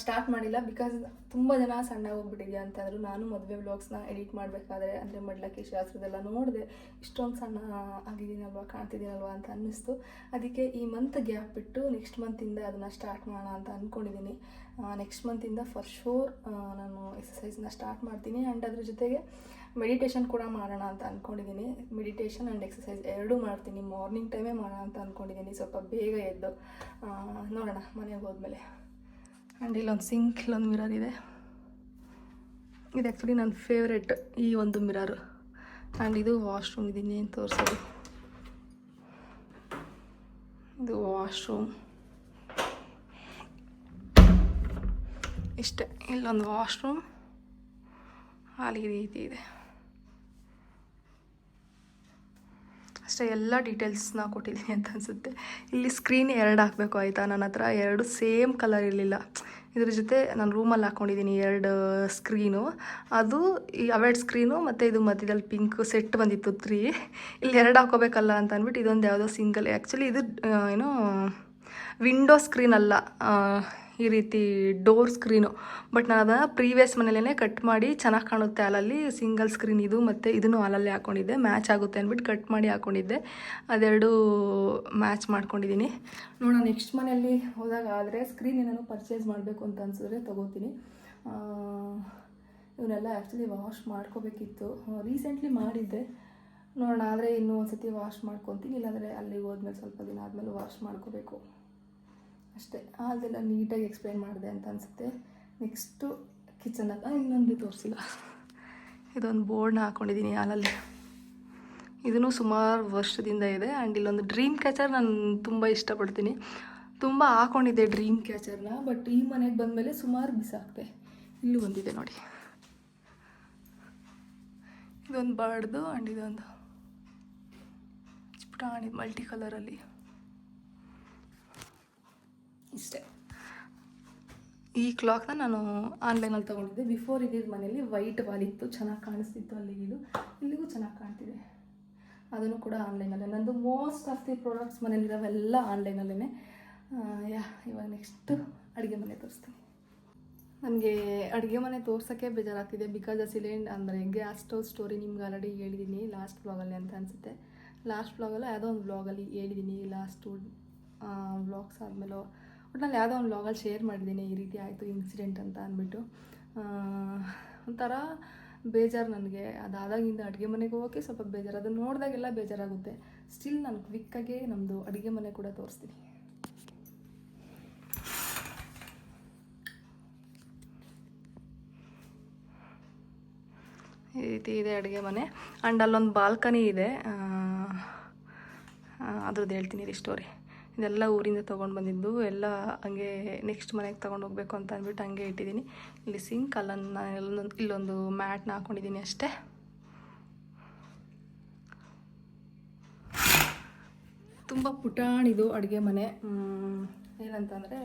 ಸ್ಟಾರ್ಟ್ ಮಾಡಿಲ್ಲ ಬಿಕಾಸ್ ತುಂಬ ಜನ ಸಣ್ಣ ಹೋಗ್ಬಿಟ್ಟಿದ್ಯಾ ಅಂತಂದರು. ನಾನು ಮದುವೆ ವ್ಲಾಗ್ಸ್ನ ಎಡಿಟ್ ಮಾಡಬೇಕಾದ್ರೆ ಅಂದರೆ ಮಡ್ಲಕ್ಕಿ ಶಾಸ್ತ್ರದೆಲ್ಲ ನೋಡಿದೆ, ಇಷ್ಟೊಂದು ಸಣ್ಣ ಆಗಿದ್ದೀನಲ್ವ, ಕಾಣ್ತಿದ್ದೀನಲ್ವ? ಅಂತ ಅನ್ನಿಸ್ತು. ಅದಕ್ಕೆ ಈ ಮಂತ್ ಗ್ಯಾಪ್ ಬಿಟ್ಟು ನೆಕ್ಸ್ಟ್ ಮಂತಿಂದ ಅದನ್ನು ಸ್ಟಾರ್ಟ್ ಮಾಡೋಣ ಅಂತ ಅಂದ್ಕೊಂಡಿದ್ದೀನಿ ನೆಕ್ಸ್ಟ್ ಮಂತಿಂದ ಫಾರ್ ಶೋರ್ ನಾನು ಎಕ್ಸಸೈಸ್ನ ಸ್ಟಾರ್ಟ್ ಮಾಡ್ತೀನಿ. ಆ್ಯಂಡ್ ಅದ್ರ ಜೊತೆಗೆ ಮೆಡಿಟೇಷನ್ ಕೂಡ ಮಾಡೋಣ ಅಂತ ಅಂದ್ಕೊಂಡಿದ್ದೀನಿ ಮೆಡಿಟೇಷನ್ ಆ್ಯಂಡ್ ಎಕ್ಸಸೈಸ್ ಎರಡೂ ಮಾಡ್ತೀನಿ. ಮಾರ್ನಿಂಗ್ ಟೈಮೇ ಮಾಡೋಣ ಅಂತ ಅಂದ್ಕೊಂಡಿದ್ದೀನಿ ಸ್ವಲ್ಪ ಬೇಗ ಎದ್ದು. ನೋಡೋಣ ಮನೆಗೆ ಹೋದ್ಮೇಲೆ. ಆ್ಯಂಡ್ ಇಲ್ಲೊಂದು ಸಿಂಕ್ ಇಲ್ಲೊಂದು ಮಿರರ್ ಇದೆ. ಇದು ಆ್ಯಕ್ಚುಲಿ ನನ್ನ ಫೇವ್ರೆಟ್ ಈ ಒಂದು ಮಿರರ್. ಆ್ಯಂಡ್ ಇದು ವಾಶ್ರೂಮ್ ಇದೀನಿ ಏನು ತೋರಿಸೋದು. ಇದು ವಾಶ್ರೂಮ್ ಇಷ್ಟೇ, ಇಲ್ಲೊಂದು ವಾಶ್ರೂಮ್ ಅಲ್ಲಿ ರೀತಿ ಇದೆ. ಅಷ್ಟೇ, ಎಲ್ಲ ಡೀಟೇಲ್ಸ್ನ ಕೊಟ್ಟಿದ್ದೀನಿ ಅಂತ ಅನಿಸುತ್ತೆ. ಇಲ್ಲಿ ಸ್ಕ್ರೀನ್ ಎರಡು ಹಾಕಬೇಕು ಆಯಿತಾ? ನನ್ನ ಹತ್ರ ಎರಡು ಸೇಮ್ ಕಲರ್ ಇರಲಿಲ್ಲ. ಇದ್ರ ಜೊತೆ ನಾನು ರೂಮಲ್ಲಿ ಹಾಕ್ಕೊಂಡಿದ್ದೀನಿ ಎರಡು ಸ್ಕ್ರೀನು ಅದು ಈ ಅವೆರಡು ಸ್ಕ್ರೀನು ಮತ್ತು ಇದು ಮಧ್ಯದಲ್ಲಿ ಪಿಂಕ್ ಸೆಟ್ ಬಂದಿತ್ತು ತ್ರೀ ಇಲ್ಲಿ ಎರಡು ಹಾಕೋಬೇಕಲ್ಲ ಅಂತ ಅಂದ್ಬಿಟ್ಟು ಇದೊಂದು ಯಾವುದೋ ಸಿಂಗಲ್ ಆ್ಯಕ್ಚುಲಿ ಇದು ಏನೋ ವಿಂಡೋ ಸ್ಕ್ರೀನ್ ಅಲ್ಲ ಈ ರೀತಿ ಡೋರ್ ಸ್ಕ್ರೀನು. ಬಟ್ ನಾನು ಅದನ್ನು ಪ್ರೀವಿಯಸ್ ಮನೇಲೇ ಕಟ್ ಮಾಡಿ ಚೆನ್ನಾಗಿ ಕಾಣುತ್ತೆ ಅಲ್ಲಲ್ಲಿ ಸಿಂಗಲ್ ಸ್ಕ್ರೀನ್ ಇದು ಮತ್ತು ಇದನ್ನು ಅಲ್ಲಲ್ಲಿ ಹಾಕ್ಕೊಂಡಿದ್ದೆ ಮ್ಯಾಚ್ ಆಗುತ್ತೆ ಅಂದ್ಬಿಟ್ಟು ಕಟ್ ಮಾಡಿ ಹಾಕ್ಕೊಂಡಿದ್ದೆ ಅದೆರಡು ಮ್ಯಾಚ್ ಮಾಡ್ಕೊಂಡಿದ್ದೀನಿ ನೋಡೋಣ, ನೆಕ್ಸ್ಟ್ ಮನೆಯಲ್ಲಿ ಹೋದಾಗ ಆದರೆ ಸ್ಕ್ರೀನ್ ಏನಾದ್ರು ಪರ್ಚೇಸ್ ಮಾಡಬೇಕು ಅಂತ ಅನ್ಸಿದ್ರೆ ತೊಗೋತೀನಿ. ಇವನ್ನೆಲ್ಲ ಆ್ಯಕ್ಚುಲಿ ವಾಶ್ ಮಾಡ್ಕೋಬೇಕಿತ್ತು. ರೀಸೆಂಟ್ಲಿ ಮಾಡಿದ್ದೆ. ನೋಡೋಣ, ಆದರೆ ಇನ್ನೂ ಒಂದು ಸತಿ ವಾಶ್ ಮಾಡ್ಕೊತೀನಿ. ಇಲ್ಲಾಂದರೆ ಅಲ್ಲಿಗೆ ಹೋದ್ಮೇಲೆ ಸ್ವಲ್ಪ ದಿನ ಆದಮೇಲೆ ವಾಶ್ ಮಾಡ್ಕೋಬೇಕು. ಅಷ್ಟೇ. ಅದೆಲ್ಲ ನೀಟಾಗಿ ಎಕ್ಸ್ಪ್ಲೈನ್ ಮಾಡಿದೆ ಅಂತ ಅನಿಸುತ್ತೆ. ನೆಕ್ಸ್ಟು ಕಿಚನಲ್ಲಿ ಇನ್ನೊಂದು ತೋರಿಸಿಲ್ಲ. ಇದೊಂದು ಬೋರ್ಡ್ನ ಹಾಕ್ಕೊಂಡಿದ್ದೀನಿ ಹಾಲಲ್ಲಿ. ಇದನ್ನು ಸುಮಾರು ವರ್ಷದಿಂದ ಇದೆ. ಆ್ಯಂಡ್ ಇಲ್ಲೊಂದು ಡ್ರೀಮ್ ಕ್ಯಾಚರ್ ನಾನು ತುಂಬ ಇಷ್ಟಪಡ್ತೀನಿ. ತುಂಬ ಹಾಕೊಂಡಿದ್ದೆ ಡ್ರೀಮ್ ಕ್ಯಾಚರ್ನ ಬಟ್ ಈ ಮನೆಗೆ ಬಂದಮೇಲೆ ಸುಮಾರು ಬಿಸಾಕ್ತೆ ಇಲ್ಲೂ ಬಂದಿದೆ ನೋಡಿ. ಇದೊಂದು ಬರ್ಡ್ದು ಆ್ಯಂಡ್ ಇದೊಂದು ಪುಟಾಣಿ ಮಲ್ಟಿ ಕಲರಲ್ಲಿ ಇಷ್ಟೇ. ಈ ಕ್ಲಾಕ್ನ ನಾನು ಆನ್ಲೈನಲ್ಲಿ ತೊಗೊಂಡಿದ್ದೆ. ಬಿಫೋರ್ ಇದ್ದಿದ್ದ ಮನೇಲಿ ವೈಟ್ ವಾಲ್ ಇತ್ತು. ಚೆನ್ನಾಗಿ ಕಾಣಿಸ್ತಿತ್ತು ಅಲ್ಲಿಗೆ ಇದು. ಇಲ್ಲಿಗೂ ಚೆನ್ನಾಗಿ ಕಾಣ್ತಿದೆ. ಅದನ್ನು ಕೂಡ ಆನ್ಲೈನಲ್ಲೇ ನಂದು ಮೋಸ್ಟ್ ಆಫ್ ದಿ ಪ್ರಾಡಕ್ಟ್ಸ್ ಮನೇಲಿರೋವೆಲ್ಲ ಆನ್ಲೈನಲ್ಲೇ ಯಾ, ಇವಾಗ ನೆಕ್ಸ್ಟು ಅಡುಗೆ ಮನೆ ತೋರಿಸ್ತೀನಿ. ನನಗೆ ಅಡುಗೆ ಮನೆ ತೋರ್ಸೋಕ್ಕೆ ಬೇಜಾರಾಗ್ತಿದೆ. ಬಿಕಾಸ್ ಆ ಸಿಲಿಂಡ್ ಅಂದರೆ ಗ್ಯಾಸ್ ಸ್ಟವ್ ಸ್ಟೋರಿ ನಿಮ್ಗೆ ಆಲ್ರೆಡಿ ಹೇಳಿದ್ದೀನಿ ಲಾಸ್ಟ್ ವ್ಲಾಗಲ್ಲಿ ಅಂತ ಅನಿಸುತ್ತೆ. ಲಾಸ್ಟ್ ವ್ಲಾಗಲ್ಲ ಯಾವುದೋ ಒಂದು ವ್ಲಾಗಲ್ಲಿ ಹೇಳಿದ್ದೀನಿ ಲಾಸ್ಟು ವ್ಲಾಗ್ಸ್ ಆದಮೇಲೆ ಒಟ್ನಲ್ಲಿ ಯಾವುದೋ ಒಂದು ವ್ಲಾಗಲ್ಲಿ ಶೇರ್ ಮಾಡಿದ್ದೀನಿ ಈ ರೀತಿ ಆಯಿತು ಇನ್ಸಿಡೆಂಟ್ ಅಂತ ಅಂದ್ಬಿಟ್ಟು. ಒಂಥರ ಬೇಜಾರು ನನಗೆ. ಅದಾದಾಗಿಂದ ಅಡುಗೆ ಮನೆಗೆ ಹೋಗೋಕ್ಕೆ ಸ್ವಲ್ಪ ಬೇಜಾರು. ಅದನ್ನು ನೋಡಿದಾಗೆಲ್ಲ ಬೇಜಾರಾಗುತ್ತೆ. ಸ್ಟಿಲ್ ನಾನು ಕ್ವಿಕ್ಕಾಗೆ ನಮ್ಮದು ಅಡುಗೆ ಮನೆ ಕೂಡ ತೋರಿಸ್ತೀನಿ. ಈ ರೀತಿ ಇದೆ ಅಡುಗೆ ಮನೆ. ಆ್ಯಂಡ್ ಅಲ್ಲೊಂದು ಬಾಲ್ಕನಿ ಇದೆ. ಅದ್ರದ್ದು ಹೇಳ್ತೀನಿ ರೀ ಸ್ಟೋರಿ ಇದೆಲ್ಲ ಊರಿಂದ ತೊಗೊಂಡು ಬಂದಿದ್ದು. ಎಲ್ಲ ಹಂಗೆ ನೆಕ್ಸ್ಟ್ ಮನೆಗೆ ತೊಗೊಂಡು ಹೋಗ್ಬೇಕು ಅಂತ ಅಂದ್ಬಿಟ್ಟು ಹಂಗೆ ಇಟ್ಟಿದ್ದೀನಿ ಇಲ್ಲಿ ಸಿಂಕ್ ಅಲ್ಲೊಂದು ಇಲ್ಲೊಂದು ಇಲ್ಲೊಂದು ಮ್ಯಾಟ್ನ ಹಾಕ್ಕೊಂಡಿದ್ದೀನಿ ಅಷ್ಟೇ. ತುಂಬ ಪುಟಾಣಿದು ಅಡುಗೆ ಮನೆ. ಏನಂತಂದರೆ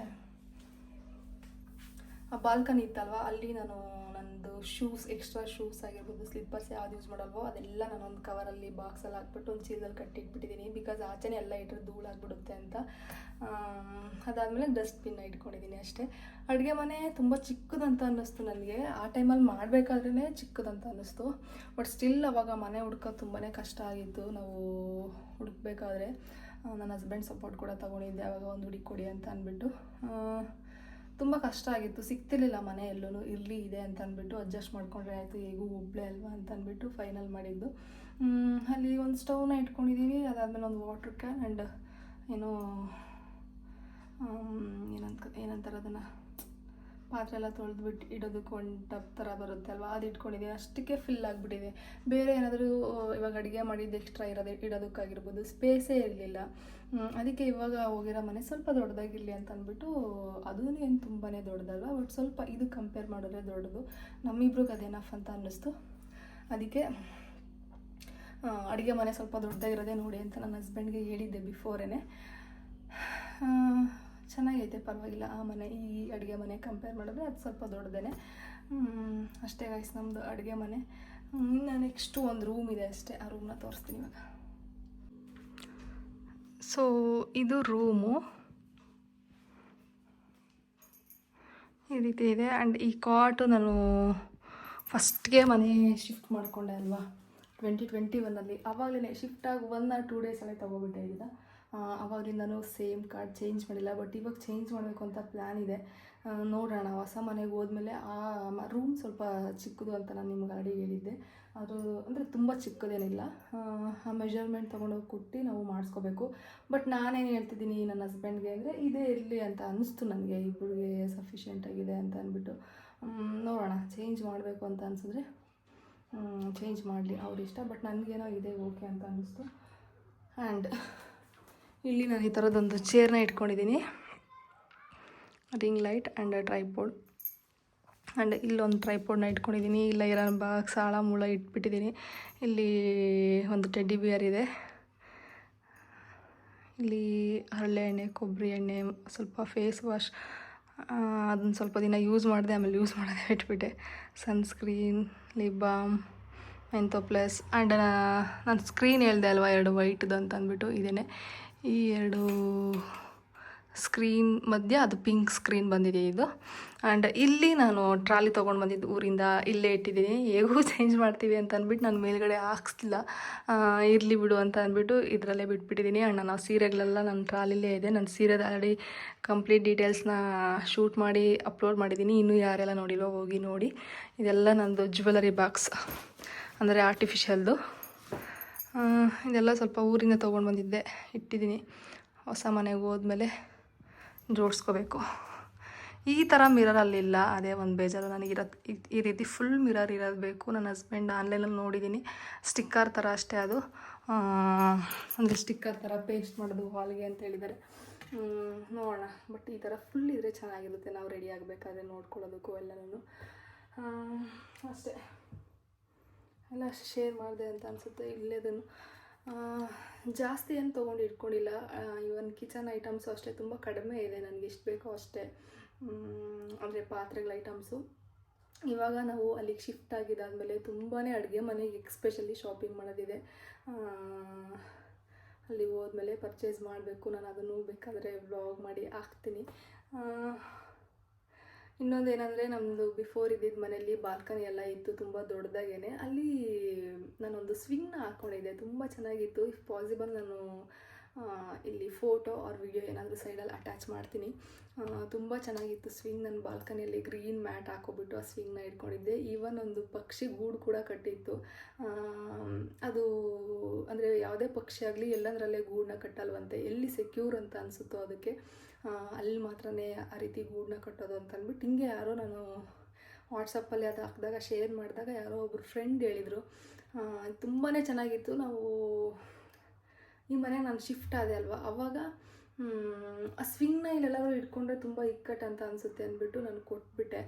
ಬಾಲ್ಕನಿ ಇತ್ತಲ್ವ, ಅಲ್ಲಿ ನಾನು ನಂದು ಶೂಸ್ ಎಕ್ಸ್ಟ್ರಾ ಶೂಸ್ ಆಗಿರ್ಬೋದು ಸ್ಲಿಪ್ಪರ್ಸ್ ಯಾವ್ದು ಯೂಸ್ ಮಾಡಲ್ವೋ, ಅದೆಲ್ಲ ನಾನು ಒಂದು ಕವರಲ್ಲಿ ಬಾಕ್ಸಲ್ಲಿ ಹಾಕ್ಬಿಟ್ಟು ಒಂದು ಚೀಲದಲ್ಲಿ ಕಟ್ಟಿಟ್ಬಿಟ್ಟಿದ್ದೀನಿ ಬಿಕಾಸ್ ಆಚೆನೇ ಎಲ್ಲ ಇಟ್ಟರೆ ಧೂಳಾಗ್ಬಿಡುತ್ತೆ ಅಂತ. ಅದಾದಮೇಲೆ ಡಸ್ಟ್ಬಿನ್ನ ಇಟ್ಕೊಂಡಿದ್ದೀನಿ ಅಷ್ಟೇ. ಅಡುಗೆ ಮನೆ ತುಂಬ ಚಿಕ್ಕದಂತ ಅನ್ನಿಸ್ತು ನನಗೆ. ಆ ಟೈಮಲ್ಲಿ ಮಾಡಬೇಕಾದ್ರೇ ಚಿಕ್ಕದಂತ ಅನ್ನಿಸ್ತು. ಬಟ್ ಸ್ಟಿಲ್ ಅವಾಗ ಮನೆ ಹುಡ್ಕೋದು ತುಂಬಾ ಕಷ್ಟ ಆಗಿತ್ತು. ನಾವು ಹುಡುಕ್ಬೇಕಾದ್ರೆ ನನ್ನ ಹಸ್ಬೆಂಡ್ ಸಪೋರ್ಟ್ ಕೂಡ ತೊಗೊಂಡಿದ್ದೆ. ಅವಾಗ ಒಂದು ಹುಡುಕಿ ಕೊಡಿ ಅಂತ ಅಂದ್ಬಿಟ್ಟು ತುಂಬ ಕಷ್ಟ ಆಗಿತ್ತು. ಸಿಗ್ತಿರ್ಲಿಲ್ಲ ಮನೆ ಎಲ್ಲೂ ಇರಲಿ, ಇದೆ ಅಂತ ಅಂದ್ಬಿಟ್ಟು ಅಡ್ಜಸ್ಟ್ ಮಾಡ್ಕೊಂಡ್ರೆ ಆಯಿತು, ಹೇಗೂ ಒಬ್ಬಳೇ ಅಲ್ವಾ ಅಂತ ಅಂದ್ಬಿಟ್ಟು ಫೈನಲ್ ಮಾಡಿದ್ದು ಅಲ್ಲಿ ಒಂದು ಸ್ಟೌನ ಇಟ್ಕೊಂಡಿದ್ದೀವಿ ಅದಾದಮೇಲೆ ಒಂದು ವಾಟ್ರ್ ಕ್ಯಾನ್ ಆ್ಯಂಡ್ ಏನು ಏನಂತ ಏನಂತಾರೆ ಅದನ್ನು ಪಾತ್ರೆ ಎಲ್ಲ ತೊಳೆದ್ಬಿಟ್ಟು ಇಡೋದಕ್ಕೆ ಒಂದು ಟಬ್ ಥರ ಬರುತ್ತೆ ಅಲ್ವಾ? ಅದು ಇಟ್ಕೊಂಡಿದ್ದೀನಿ ಅಷ್ಟಕ್ಕೆ ಫಿಲ್ ಆಗಿಬಿಟ್ಟಿದೆ. ಬೇರೆ ಏನಾದರೂ ಇವಾಗ ಅಡುಗೆ ಮಾಡಿದ್ದು ಎಕ್ಸ್ಟ್ರಾ ಇರೋದು ಇಡೋದಕ್ಕಾಗಿರ್ಬೋದು. ಸ್ಪೇಸೇ ಇರಲಿಲ್ಲ. ಅದಕ್ಕೆ ಇವಾಗ ಹೋಗಿರೋ ಮನೆ ಸ್ವಲ್ಪ ದೊಡ್ಡದಾಗಿರಲಿ ಅಂತ ಅಂದ್ಬಿಟ್ಟು, ಅದೂ ಏನು ತುಂಬಾ ದೊಡ್ಡದಲ್ವಾ? ಬಟ್ ಸ್ವಲ್ಪ ಇದು ಕಂಪೇರ್ ಮಾಡಿದ್ರೆ ದೊಡ್ಡದು. ನಮ್ಮಿಬ್ರಿಗೆ ಅದೇನಫ್ ಅಂತ ಅನ್ನಿಸ್ತು. ಅದಕ್ಕೆ ಅಡುಗೆ ಮನೆ ಸ್ವಲ್ಪ ದೊಡ್ಡದಾಗಿರೋದೇ ನೋಡಿ ಅಂತ ನನ್ನ ಹಸ್ಬೆಂಡ್ಗೆ ಹೇಳಿದ್ದೆ ಬಿಫೋರೇ ಚೆನ್ನಾಗೈತೆ, ಪರವಾಗಿಲ್ಲ. ಆ ಮನೆ, ಈ ಅಡುಗೆ ಮನೆ ಕಂಪೇರ್ ಮಾಡಿದ್ರೆ ಅದು ಸ್ವಲ್ಪ ದೊಡ್ಡದೇ ಅಷ್ಟೇ ಗೈಸ್ ನಮ್ಮದು ಅಡುಗೆ ಮನೆ. ಇನ್ನು ನೆಕ್ಸ್ಟು ಒಂದು ರೂಮ್ ಇದೆ ಅಷ್ಟೇ. ಆ ರೂಮ್ನ ತೋರಿಸ್ತೀನಿ ಇವಾಗ. ಸೊ ಇದು ರೂಮು ಈ ರೀತಿ ಇದೆ. ಆ್ಯಂಡ್ ಈ ಕಾಟು ನಾನು ಫಸ್ಟ್ಗೆ ಮನೆ ಶಿಫ್ಟ್ ಮಾಡಿಕೊಂಡೆ ಅಲ್ವಾ? ಟ್ವೆಂಟಿ ಟ್ವೆಂಟಿ ಒನ್ನಲ್ಲಿ ಆವಾಗಲೇ ಶಿಫ್ಟಾಗಿ ಒನ್ ಆರ್ ಟೂ ಡೇಸಲ್ಲೇ ಇದನ್ನು ಆವಾಗಲಿಂದನೂ ಸೇಮ್ ಕಾರ್ಡ್ ಚೇಂಜ್ ಮಾಡಿಲ್ಲ ಬಟ್ ಇವಾಗ ಚೇಂಜ್ ಮಾಡಬೇಕು ಅಂತ ಪ್ಲ್ಯಾನ್ ಇದೆ. ನೋಡೋಣ ಹೊಸ ಮನೆಗೆ ಹೋದ್ಮೇಲೆ ಆ ರೂಮ್ ಸ್ವಲ್ಪ ಚಿಕ್ಕದು ಅಂತ ನಾನು ನಿಮ್ಗೆ ಆಲ್ರೆಡಿ ಹೇಳಿದ್ದೆ. ಅದು ಅಂದರೆ ತುಂಬ ಚಿಕ್ಕದೇನಿಲ್ಲ. ಆ, ಮೆಷರ್ಮೆಂಟ್ ತೊಗೊಂಡೋಗಿ ಕೊಟ್ಟು ನಾವು ಮಾಡಿಸ್ಕೋಬೇಕು. ಬಟ್ ನಾನೇನು ಹೇಳ್ತಿದ್ದೀನಿ ನನ್ನ ಹಸ್ಬೆಂಡ್ಗೆ ಅಂದರೆ ಇದೇ ಇರಲಿ ಅಂತ ಅನ್ನಿಸ್ತು ನನಗೆ ಇಬ್ಬರಿಗೆ ಸಫಿಷಿಯೆಂಟ್ ಆಗಿದೆ ಅಂತ ಅಂದ್ಬಿಟ್ಟು ನೋಡೋಣ ಚೇಂಜ್ ಮಾಡಬೇಕು ಅಂತ ಅನಿಸಿದ್ರೆ ಚೇಂಜ್ ಮಾಡಲಿ ಅವ್ರ ಇಷ್ಟ ಬಟ್ ನನಗೇನೋ ಇದೆ ಓಕೆ ಅಂತ ಅನ್ನಿಸ್ತು. ಆ್ಯಂಡ್ ಇಲ್ಲಿ ನಾನು ಈ ಥರದೊಂದು ಚೇರ್ನ ಇಟ್ಕೊಂಡಿದ್ದೀನಿ. Ring light and tripod and ಇಲ್ಲೊಂದು ಟ್ರೈಪೋಡ್ನ ಇಟ್ಕೊಂಡಿದ್ದೀನಿ. ಇಲ್ಲ ಇರೋ ಬಾಕ್ಸ್ ಆಳ, ಮುಳ ಇಟ್ಬಿಟ್ಟಿದ್ದೀನಿ. ಇಲ್ಲಿ ಒಂದು ಟೆಡ್ಡಿ ಬಿಯರ್ ಇದೆ. ಇಲ್ಲಿ ಹರಳೆ ಎಣ್ಣೆ, ಕೊಬ್ಬರಿ ಎಣ್ಣೆ, ಸ್ವಲ್ಪ ಫೇಸ್ ವಾಶ್ ಅದನ್ನು ಸ್ವಲ್ಪ ದಿನ ಯೂಸ್ ಮಾಡಿದೆ, ಆಮೇಲೆ ಯೂಸ್ ಮಾಡೋದೇ ಇಟ್ಬಿಟ್ಟೆ sunscreen lip balm Mentho Plus and ನಾನು ಸ್ಕ್ರೀನ್ ಹೇಳಿದೆ ಅಲ್ವಾ, ಎರಡು ವೈಟ್ದು ಅಂತ ಅಂದ್ಬಿಟ್ಟು ಇದೇನೆ ಈ ಎರಡು ಸ್ಕ್ರೀನ್ ಮಧ್ಯೆ ಅದು ಪಿಂಕ್ ಸ್ಕ್ರೀನ್ ಬಂದಿದೆ ಇದು. ಆ್ಯಂಡ್ ಇಲ್ಲಿ ನಾನು ಟ್ರಾಲಿ ತೊಗೊಂಡು ಬಂದಿದ್ದು ಊರಿಂದ ಇಲ್ಲೇ ಇಟ್ಟಿದ್ದೀನಿ. ಹೇಗೂ ಚೇಂಜ್ ಮಾಡ್ತೀವಿ ಅಂತ ಅಂದ್ಬಿಟ್ಟು ನಾನು ಮೇಲ್ಗಡೆ ಹಾಕ್ಸ್ತಿಲ್ಲ. ಇರಲಿ ಬಿಡು ಅಂತ ಅಂದ್ಬಿಟ್ಟು ಇದರಲ್ಲೇ ಬಿಟ್ಬಿಟ್ಟಿದ್ದೀನಿ. ಆ್ಯಂಡ್ ನಾನು ಸೀರೆಗಳೆಲ್ಲ ನನ್ನ ಟ್ರಾಲಿಲೇ ಇದೆ. ನನ್ನ ಸೀರೆದ ಆಲ್ರೆಡಿ ಕಂಪ್ಲೀಟ್ ಡೀಟೇಲ್ಸ್ನ ಶೂಟ್ ಮಾಡಿ ಅಪ್ಲೋಡ್ ಮಾಡಿದ್ದೀನಿ. ಇನ್ನೂ ಯಾರೆಲ್ಲ ನೋಡಿಲ್ವೋ ಹೋಗಿ ನೋಡಿ. ಇದೆಲ್ಲ ನಂದು ಜ್ಯುವೆಲರಿ ಬಾಕ್ಸ್ ಅಂದರೆ ಆರ್ಟಿಫಿಷಿಯಲ್ದು ಇದೆಲ್ಲ ಸ್ವಲ್ಪ ಊರಿಂದ ತೊಗೊಂಡು ಬಂದಿದ್ದೆ, ಇಟ್ಟಿದ್ದೀನಿ. ಹೊಸ ಮನೆಗೆ ಹೋದ್ಮೇಲೆ ಜೋಡಿಸ್ಕೋಬೇಕು. ಈ ಥರ ಮಿರರ್ ಅಲ್ಲಿಲ್ಲ ಅದೇ ಒಂದು ಬೇಜಾರು. ನನಗೆ ಇರೋದು ಈ ರೀತಿ ಫುಲ್ ಮಿರರ್ ಇರೋದು ಬೇಕು. ನನ್ನ ಹಸ್ಬೆಂಡ್ ಆನ್ಲೈನಲ್ಲಿ ನೋಡಿದ್ದೀನಿ ಸ್ಟಿಕ್ಕರ್ ಥರ ಅಷ್ಟೇ ಅದು. ಅಂದರೆ ಸ್ಟಿಕ್ಕರ್ ಥರ ಪೇಸ್ಟ್ ಮಾಡೋದು ಹಾಲ್ಗೆ ಅಂತ ಹೇಳಿದ್ದಾರೆ ನೋಡೋಣ. ಬಟ್ ಈ ಥರ ಫುಲ್ ಇದ್ರೆ ಚೆನ್ನಾಗಿರುತ್ತೆ. ನಾವು ರೆಡಿ ಆಗಬೇಕಾದ್ರೆ ನೋಡ್ಕೊಳ್ಳೋದಕ್ಕೂ ಎಲ್ಲನೂ. ಅಷ್ಟೇ. ಎಲ್ಲ ಶೇರ್ ಮಾಡಿದೆ ಅಂತ ಅನಿಸುತ್ತೆ ಇಲ್ಲೇದನ್ನು ಜಾಸ್ತಿ ಏನು ತೊಗೊಂಡು ಇಟ್ಕೊಂಡಿಲ್ಲ. ಇವನ್ ಕಿಚನ್ ಐಟಮ್ಸು ಅಷ್ಟೇ ತುಂಬ ಕಡಿಮೆ ಇದೆ ನನಗೆ ಎಷ್ಟು ಬೇಕೋ ಅಷ್ಟೇ. ಅಂದರೆ ಪಾತ್ರೆಗಳ ಐಟಮ್ಸು ಇವಾಗ ನಾವು ಅಲ್ಲಿಗೆ ಶಿಫ್ಟ್ ಆಗಿದ್ದಾದಮೇಲೆ ತುಂಬಾ ಅಡುಗೆ ಮನೆಗೆ ಎಕ್ಸ್ಪೆಷಲಿ ಶಾಪಿಂಗ್ ಮಾಡೋದಿದೆ. ಆ, ಅಲ್ಲಿ ಹೋದ್ಮೇಲೆ ಪರ್ಚೇಸ್ ಮಾಡಬೇಕು ನಾನು ಅದನ್ನು ಬೇಕಾದರೆ ವ್ಲಾಗ್ ಮಾಡಿ ಹಾಕ್ತೀನಿ. ಇನ್ನೊಂದು ಏನಂದರೆ ನಮ್ಮದು ಬಿಫೋರ್ ಇದ್ದಿದ್ದ ಮನೆಯಲ್ಲಿ ಬಾಲ್ಕನಿ ಎಲ್ಲ ಇತ್ತು, ತುಂಬ ದೊಡ್ಡದಾಗೇನೆ. ಅಲ್ಲಿ ನಾನೊಂದು ಸ್ವಿಂಗ್ನ ಹಾಕ್ಕೊಂಡಿದ್ದೆ ತುಂಬ ಚೆನ್ನಾಗಿತ್ತು. ಇಫ್ ಪಾಸಿಬಲ್ ನಾನು ಇಲ್ಲಿ ಫೋಟೋ ಆರ್ ವಿಡಿಯೋ ಏನಾದರೂ ಸೈಡಲ್ಲಿ ಅಟ್ಯಾಚ್ ಮಾಡ್ತೀನಿ. ತುಂಬ ಚೆನ್ನಾಗಿತ್ತು ಸ್ವಿಂಗ್ ನನ್ನ ಬಾಲ್ಕನಿಯಲ್ಲಿ ಗ್ರೀನ್ ಮ್ಯಾಟ್ ಹಾಕೋಬಿಟ್ಟು ಆ ಸ್ವಿಂಗ್ನ ಇಟ್ಕೊಂಡಿದ್ದೆ. ಈವನ್ ಒಂದು ಪಕ್ಷಿ ಗೂಡು ಕೂಡ ಕಟ್ಟಿತ್ತು. ಅದು ಅಂದರೆ ಯಾವುದೇ ಪಕ್ಷಿ ಆಗಲಿ ಎಲ್ಲಂದ್ರಲ್ಲೇ ಗೂಡನ್ನ ಕಟ್ಟಲ್ವಂತೆ. ಎಲ್ಲಿ ಸೆಕ್ಯೂರ್ ಅಂತ ಅನಿಸುತ್ತೋ ಅದಕ್ಕೆ. ಅಲ್ಲಿ ಮಾತ್ರನೇ ಆ ರೀತಿ ಗೂಡನ್ನ ಕಟ್ಟೋದು ಅಂತ ಅಂದ್ಬಿಟ್ಟು ಹಿಂಗೆ ಯಾರೋ ನಾನು ವಾಟ್ಸಪ್ಪಲ್ಲಿ ಅದು ಹಾಕಿದಾಗ ಶೇರ್ ಮಾಡಿದಾಗ ಯಾರೋ ಒಬ್ಬರು ಫ್ರೆಂಡ್ ಹೇಳಿದರು. ತುಂಬಾ ಚೆನ್ನಾಗಿತ್ತು. ನಾವು ಈ ಮನೆಗೆ ನಾನು ಶಿಫ್ಟ್ ಆದೆ ಅಲ್ವಾ? ಅವಾಗ ಆ ಸ್ವಿಂಗ್ನ ಇಲ್ಲೆಲ್ಲರೂ ಇಟ್ಕೊಂಡ್ರೆ ತುಂಬ ಇಕ್ಕಟ್ಟು ಅಂತ ಅನಿಸುತ್ತೆ ಅಂದ್ಬಿಟ್ಟು ನಾನು ಕೊಟ್ಬಿಟ್ಟೆ.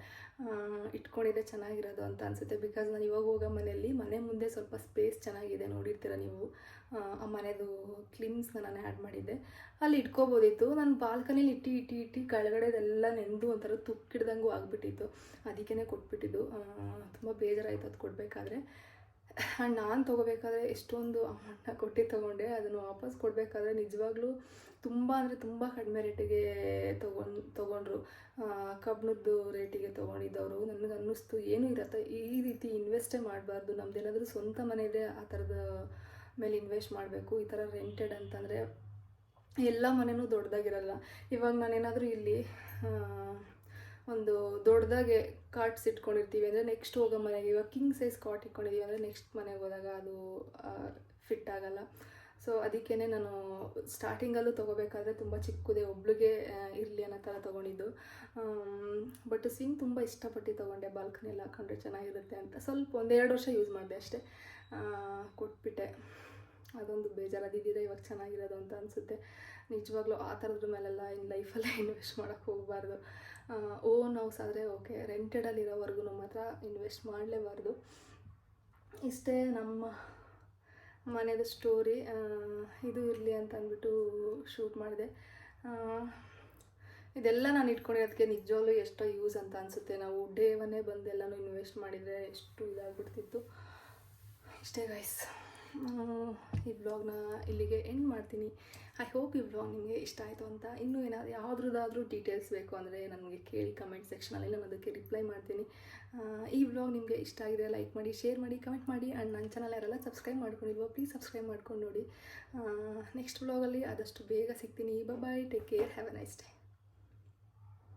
ಇಟ್ಕೊಂಡಿದ್ದೆ ಚೆನ್ನಾಗಿರೋದು ಅಂತ ಅನಿಸುತ್ತೆ. ಬಿಕಾಸ್ ನಾನು ಇವಾಗ ಹೋಗೋ ಮನೆಯಲ್ಲಿ ಮನೆ ಮುಂದೆ ಸ್ವಲ್ಪ ಸ್ಪೇಸ್ ಚೆನ್ನಾಗಿದೆ ನೋಡಿರ್ತೀರ ನೀವು. ಆ, ಮನೆಯದು ಕ್ಲಿಮ್ಸ್ನ ನಾನು ಆ್ಯಡ್ ಮಾಡಿದ್ದೆ. ಅಲ್ಲಿ ಇಟ್ಕೋಬೋದಿತ್ತು. ನಾನು ಬಾಲ್ಕನಿಲಿ ಇಟ್ಟು ಇಟ್ಟು ಇಟ್ಟು ಕೆಳಗಡೆದೆಲ್ಲ ನೆಂದು ಒಂಥರ ತುಕ್ಕಿಡ್ದಂಗೂ ಆಗಿಬಿಟ್ಟಿತ್ತು. ಅದಕ್ಕೇ ಕೊಟ್ಬಿಟ್ಟಿದ್ದು. ತುಂಬ ಬೇಜಾರಾಯಿತು ಅದು ಕೊಡಬೇಕಾದ್ರೆ. ಆ್ಯಂಡ್ ನಾನು ತೊಗೋಬೇಕಾದ್ರೆ ಎಷ್ಟೊಂದು ಅಮೌಂಟ್ನ ಕೊಟ್ಟು ತೊಗೊಂಡೆ. ಅದನ್ನು ವಾಪಸ್ ಕೊಡಬೇಕಾದ್ರೆ ನಿಜವಾಗ್ಲೂ ತುಂಬ ಅಂದರೆ ತುಂಬ ಕಡಿಮೆ ರೇಟಿಗೆ ತೊಗೊಂಡು ತೊಗೊಂಡ್ರು. ಕಬ್ಬಣದ್ದು ರೇಟಿಗೆ ತೊಗೊಂಡಿದ್ದವರು. ನನಗೆ ಅನ್ನಿಸ್ತು ಏನೂ ಇರತ್ತೆ. ಈ ರೀತಿ ಇನ್ವೆಸ್ಟೇ ಮಾಡಬಾರ್ದು. ನಮ್ಮದೇನಾದರೂ ಸ್ವಂತ ಮನೆ ಇದೆ ಆ ಥರದ ಮೇಲೆ ಇನ್ವೆಸ್ಟ್ ಮಾಡಬೇಕು, ಈ ಥರ ರೆಂಟೆಡ್ ಅಂತಂದರೆ ಎಲ್ಲ ಮನೆಯೂ ದೊಡ್ಡದಾಗಿರಲ್ಲ. ಇವಾಗ ನಾನೇನಾದರೂ ಇಲ್ಲಿ ಒಂದು ದೊಡ್ಡದಾಗೆ ಕಾಟ್ಸ್ ಇಟ್ಕೊಂಡಿರ್ತೀವಿ ಅಂದರೆ ನೆಕ್ಸ್ಟ್ ಹೋಗೋ ಮನೆಗೆ, ಇವಾಗ ಕಿಂಗ್ ಸೈಜ್ ಕಾಟ್ ಇಟ್ಕೊಂಡಿದ್ದೀವಿ ಅಂದರೆ ನೆಕ್ಸ್ಟ್ ಮನೆಗೆ ಹೋದಾಗ ಅದು ಫಿಟ್ ಆಗಲ್ಲ. ಸೊ ಅದಕ್ಕೇ ನಾನು ಸ್ಟಾರ್ಟಿಂಗಲ್ಲೂ ತೊಗೋಬೇಕಾದ್ರೆ ತುಂಬ ಚಿಕ್ಕದೇ, ಒಬ್ಳಿಗೆ ಇರಲಿ ಅನ್ನೋ ಥರ ತೊಗೊಂಡಿದ್ದು. ಬಟ್ ಸ್ವಿಂಗ್ ತುಂಬ ಇಷ್ಟಪಟ್ಟು ತೊಗೊಂಡೆ ಬಾಲ್ಕನಿಯಲ್ಲಿ ಹಾಕೊಂಡ್ರೆ ಚೆನ್ನಾಗಿರುತ್ತೆ ಅಂತ. ಸ್ವಲ್ಪ ಒಂದೆರಡು ವರ್ಷ ಯೂಸ್ ಮಾಡಿದೆ ಅಷ್ಟೇ. ಕೊಟ್ಬಿಟ್ಟೆ. ಅದೊಂದು ಬೇಜಾರಾದಿದ್ದೀರಾ ಇವಾಗ ಚೆನ್ನಾಗಿರೋದು ಅಂತ ಅನಿಸುತ್ತೆ. ನಿಜವಾಗ್ಲೂ ಆ ಥರದ್ರ ಮೇಲೆಲ್ಲ ಇನ್ನು ಲೈಫಲ್ಲೇ ಇನ್ವೆಸ್ಟ್ ಮಾಡೋಕ್ಕೆ ಹೋಗಬಾರ್ದು. ಓನ್ ಹೌಸ್ ಆದರೆ ಓಕೆ ರೆಂಟೆಡಲ್ಲಿರೋವರೆಗೂ ಮಾತ್ರ ಇನ್ವೆಸ್ಟ್ ಮಾಡಲೇಬಾರ್ದು. ಇಷ್ಟೇ ನಮ್ಮ ಮನೆಯದು ಸ್ಟೋರಿ ಇದು ಇರಲಿ ಅಂತ ಅಂದ್ಬಿಟ್ಟು ಶೂಟ್ ಮಾಡಿದೆ. ಇದೆಲ್ಲ ನಾನು ಇಟ್ಕೊಂಡಿರೋದಕ್ಕೆ ನಿಜವಾಗ್ಲೂ ಎಷ್ಟೋ ಯೂಸ್ ಅಂತ ಅನಿಸುತ್ತೆ. ನಾವು ಡೇ ಒನ್ನೇ ಬಂದು ಎಲ್ಲನೂ ಇನ್ವೆಸ್ಟ್ ಮಾಡಿದರೆ ಎಷ್ಟು ಇದಾಗ್ಬಿಡ್ತಿತ್ತು. ಇಷ್ಟೇ ಗೈಸ್ ಈ ವ್ಲಾಗ್ನ ಇಲ್ಲಿಗೆ ಎಂಡ್ ಮಾಡ್ತೀನಿ. ಐ ಹೋಪ್ ಈ ಬ್ಲಾಗ್ ನಿಮಗೆ ಇಷ್ಟ ಆಯಿತು ಅಂತ. ಇನ್ನೂ ಏನಾದರೂ ಯಾವುದ್ರದ್ದಾದರೂ ಡೀಟೇಲ್ಸ್ ಬೇಕು ಅಂದರೆ ನನಗೆ ಕೇಳಿ ಕಮೆಂಟ್ ಸೆಕ್ಷನಲ್ಲಿ ನಾನು ಅದಕ್ಕೆ ರಿಪ್ಲೈ ಮಾಡ್ತೀನಿ. ಈ ವ್ಲಾಗ್ ನಿಮಗೆ ಇಷ್ಟ ಆಗಿದೆ ಲೈಕ್ ಮಾಡಿ ಶೇರ್ ಮಾಡಿ ಕಮೆಂಟ್ ಮಾಡಿ ಆ್ಯಂಡ್ ನನ್ನ ಚಾನಲ್ ಯಾರೆಲ್ಲ ಸಬ್ಸ್ಕ್ರೈಬ್ ಮಾಡ್ಕೊಂಡಿಲ್ವೋ ಪ್ಲೀಸ್ ಸಬ್ಸ್ಕ್ರೈಬ್ ಮಾಡ್ಕೊಂಡು ನೋಡಿ. ನೆಕ್ಸ್ಟ್ ವ್ಲಾಗಲ್ಲಿ ಆದಷ್ಟು ಬೇಗ ಸಿಗ್ತೀನಿ. Bye take care have a nice day